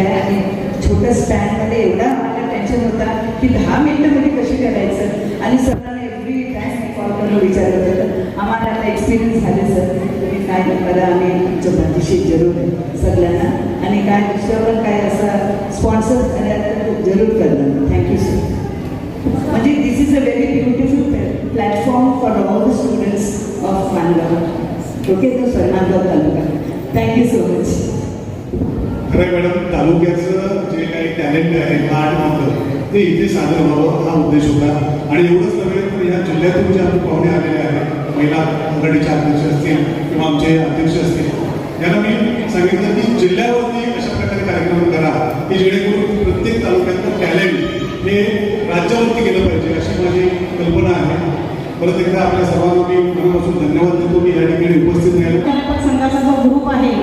आणि छोट्या स्टँडमध्ये एवढा मला टेन्शन होता की दहा मिनिटामध्ये कशी करायचं? आणि सरांना एव्हरी टाईम कॉल करून विचारत होतं आम्हाला आता एक्सपिरियन्स झाले सर. तुम्ही काय करा आम्ही तुमचं पाठीशी जरूर आहे सगळ्यांना. आणि काय दुसरं पण काय असा स्पॉन्सर झाल्या तर जरूर करणार. थँक्यू सर म्हणजे this is a very beautiful platform for all the students of Mangaon okay तो sir Mangaon taluka. Thank you so much खरं मॅडम तालुक्याचं जे काही टॅलेंट आहे आर्ट मधलं ते इथे सादर व्हावं हा उद्देश होता. आणि एवढंच नव्हे तर या जिल्ह्यातून जे आम्ही पाहुणे आलेले आहेत महिला आघाडीचे अध्यक्ष असतील किंवा आमचे अध्यक्ष असतील यांना मी सांगितलं की जिल्ह्यावरती अशा प्रकारे कार्यक्रम करा की जेणेकरून प्रत्येक तालुक्यातलं टॅलेंट हे राज्यावरती गेलं पाहिजे अशी माझी कल्पना आहे. परत एकदा आपल्या सर्वांना मी मनापासून धन्यवाद देतो की या ठिकाणी उपस्थित राहिलो. संघाचा जो ग्रुप आहे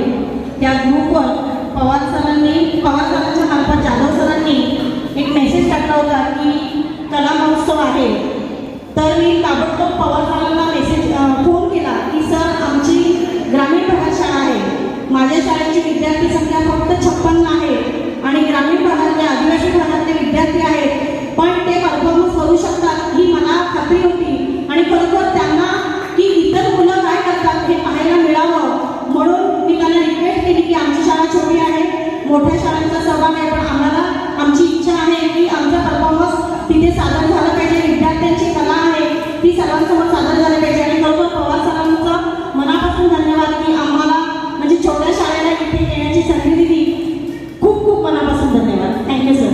त्या ग्रुपवर पवार सरांनी पवार सरांच्या मार्फत जाधव सरांनी एक मेसेज टाकला होता की कला महोत्सव आहे. तर मी ताबडतोब पवार सरांना मेसेज फोन केला की सर आमची ग्रामीण भागात शाळा आहे माझ्या शाळेची विद्यार्थी संख्या फक्त छप्पन्न आहे आणि ग्रामीण भागातले आदिवासी भागातले विद्यार्थी आहेत पण ते परफॉर्मन्स करू शकतात ही मला खात्री होती आणि खरोखर त्यांना की इतर मुलं काय करतात हे पाहायला मिळावं म्हणून मी त्यांना रिक्वेस्ट केली की आमची शाळा छोटी आहे मोठ्या शाळांचा सहभाग आहे पण आम्हाला आमची इच्छा आहे की आमचा परफॉर्मन्स तिथे सादर झाला पाहिजे. विद्यार्थ्यांची कला आहे ती सर्वांसमोर सादर झाली पाहिजे. आणि खरोखर पवार सरांचं मनापासून धन्यवाद की आम्हाला म्हणजे छोट्या शाळेला इथे येण्याची संधी दिली खूप खूप मनापासून धन्यवाद. थँक्यू सर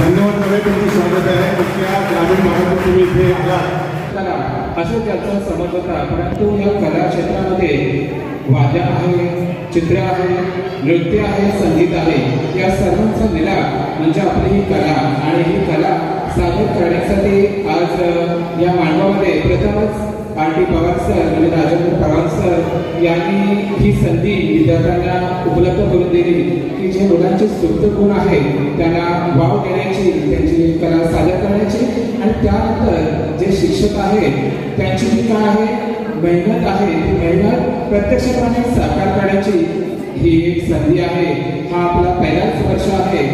धन्यवाद नव्हे तुमचं स्वागत आहे. इतक्या ग्रामीण भागातून तुम्ही इथे आला कला असं त्याचा समज होता परंतु या कला क्षेत्रामध्ये वाद्य आहे चित्र आहे नृत्य आहे संगीत आहे या सर्वांचा मिलाप म्हणजे आपली ही कला आणि ही कला सादर करण्यासाठी आज या मांडवामध्ये प्रथमच आर टी पवार सर म्हणजे राजेंद्र पवार सर यांनी ही संधी विद्यार्थ्यांना उपलब्ध करून दिली. की जे मुलांचे सुप्त गुण आहेत त्यांना वाव देण्याची त्यांची कला सादर करण्याची आणि त्यानंतर जे शिक्षक आहेत त्यांची जी काय आहे मेहनत आहे. ती मेहनत प्रत्यक्षपणे साकार करण्याची ही एक संधी आहे. हा आपला पहिलाच वर्ष आहे.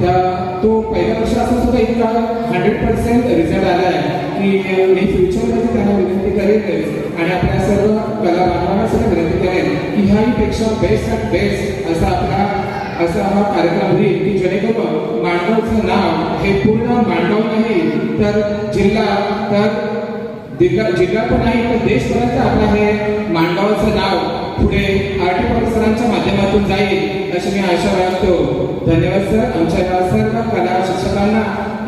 त्या तो पहिला वर्ष सुद्धा इतका हंड्रेड पर्सेंट रिझल्ट आला आहे की मी फ्युचरमध्ये त्यांना विनंती करेन आणि आपल्या सर्व कला बांधवांना सुद्धा विनंती करेन की ह्याहीपेक्षा बेस्ट अँड बेस्ट असा आपला असा हा कार्यक्रम होईल की जेणेकरून मांडवचं नाव हे पूर्ण मांडव नाही तर जिल्हा तर जिल्हा जिल्हा पण आहे तर देशभरात आपलं हे मांडवाचं नाव पुढे आर्टी परिसरांच्या माध्यमातून जाईल अशी मी आशा बाळगतो धन्यवाद सर. आमच्या या सर्व कला शिक्षकांना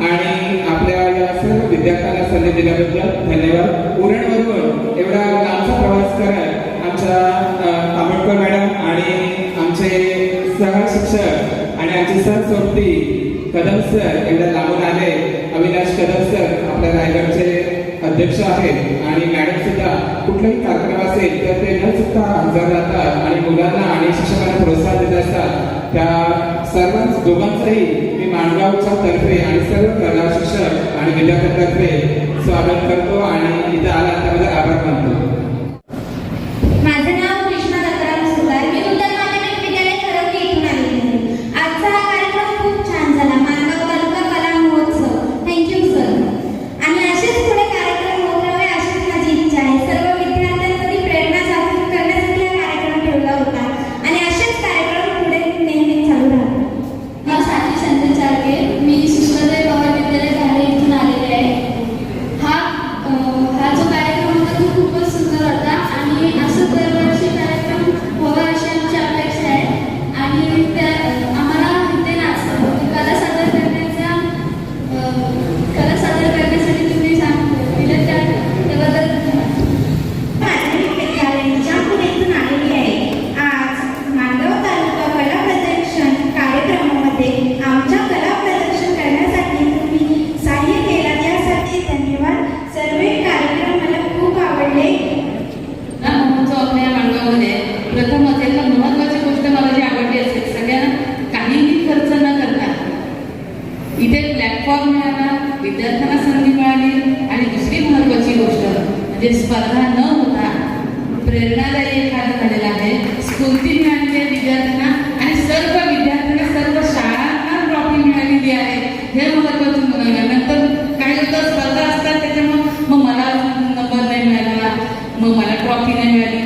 आणि आपल्या या सर्व विद्यार्थ्यांना संधी दिल्याबद्दल धन्यवाद. उरणवरून एवढा लांबचा प्रवास करत आमच्या आंबेडकर मॅडम आणि आमचे सह शिक्षक आणि आमचे सर सोबती कदम सर एवढ्या लांबून आले. अविनाश कदम सर आपल्या रायगडचे अध्यक्ष आहेत आणि मॅडम सुद्धा कुठलाही कार्यक्रम असेल तर ते न चुकता हजर राहतात आणि मुलांना आणि शिक्षकांना प्रोत्साहन देत असतात. त्या सर्वांच दोघांचंही मी माणगावच्या तर्फे आणि सर्व कला शिक्षक आणि विद्यार्थ्यांतर्फे स्वागत करतो आणि इथं आला त्याबद्दल आभार मानतो. न होता प्रेरणादायी एखादं झालेला आहे. स्फूर्ती मिळालेली आहे विद्यार्थ्यांना आणि सर्व विद्यार्थ्यांना सर्व शाळांना ट्रॉफी मिळालेली आहे. हे महत्वाचं मुलांना नंतर काही होतं स्पर्धा असतात त्याच्यामुळे मग मला नंबर नाही मिळाला मग मला ट्रॉफी नाही मिळाली.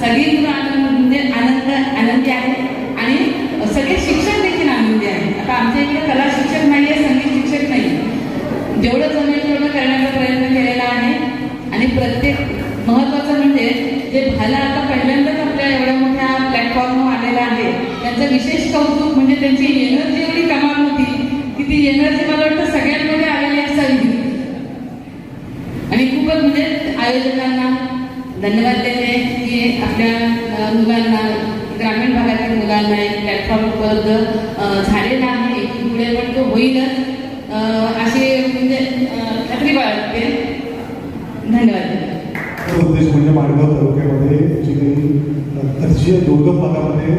सगळी म्हणजे आनंद आनंदी आहे. आणि सगळे शिक्षक देखील आनंदी आहे आता आमच्या इकडे कला शिक्षक नाही आहे संगीत शिक्षक नाही जेवढं जमेल तेवढं करण्याचा प्रयत्न केलेला आहे. आणि प्रत्येक महत्त्वाचं म्हणजे जे भाला आता पहिल्यांदाच आपल्या एवढ्या मोठ्या प्लॅटफॉर्मवर आलेला आहे. त्यांचं विशेष कौतुक म्हणजे त्यांची एनर्जी एवढी कमाल होती की ती एनर्जी मला वाटतं सगळ्यांमध्ये आलेली असावी. आणि खूपच म्हणजे आयोजकांना धन्यवाद देते की आपल्या मुलांना ग्रामीण भागातील मुलांना एक प्लॅटफॉर्म उपलब्ध अ, झालेला आहे. पुढे पण तो होईलच. अ, अशी म्हणजे खात्री बाळगते. धन्यवाद. उद्देश म्हणजे माणगाव तालुक्यामध्ये जी काही अतिशय दुर्गम भागामध्ये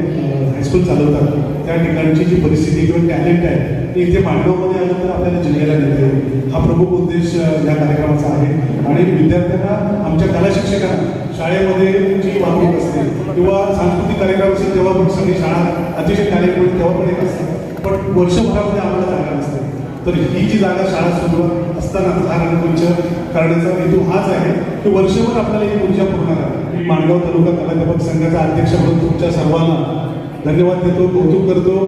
हायस्कूल चालवतात. त्या ठिकाणची जी परिस्थिती किंवा टॅलेंट आहे ते इथे मांडवमध्ये आलं तर आपल्याला जिल्ह्याला देते हा प्रमुख उद्देश या कार्यक्रमाचा आहे. आणि विद्यार्थ्यांना आमच्या कला शिक्षकांना शाळेमध्ये जी वागणूक असते किंवा सांस्कृतिक कार्यक्रम असेल तेव्हा पण सगळी शाळा अतिशय कार्यक्रम तेव्हा पण एक असते. पण वर्षभरामध्ये आम्हाला जागा नसते. तर ही जी जागा शाळा सुरू असताना हा रणकुंच करण्याचा हेतू हाच आहे की वर्षभर आपल्याला ही ऊर्जा पुरणार आहे मी माणगाव तालुका कलाध्यापक संघाचा अध्यक्ष म्हणून तुमच्या सर्वांना धन्यवाद देतो कौतुक करतो.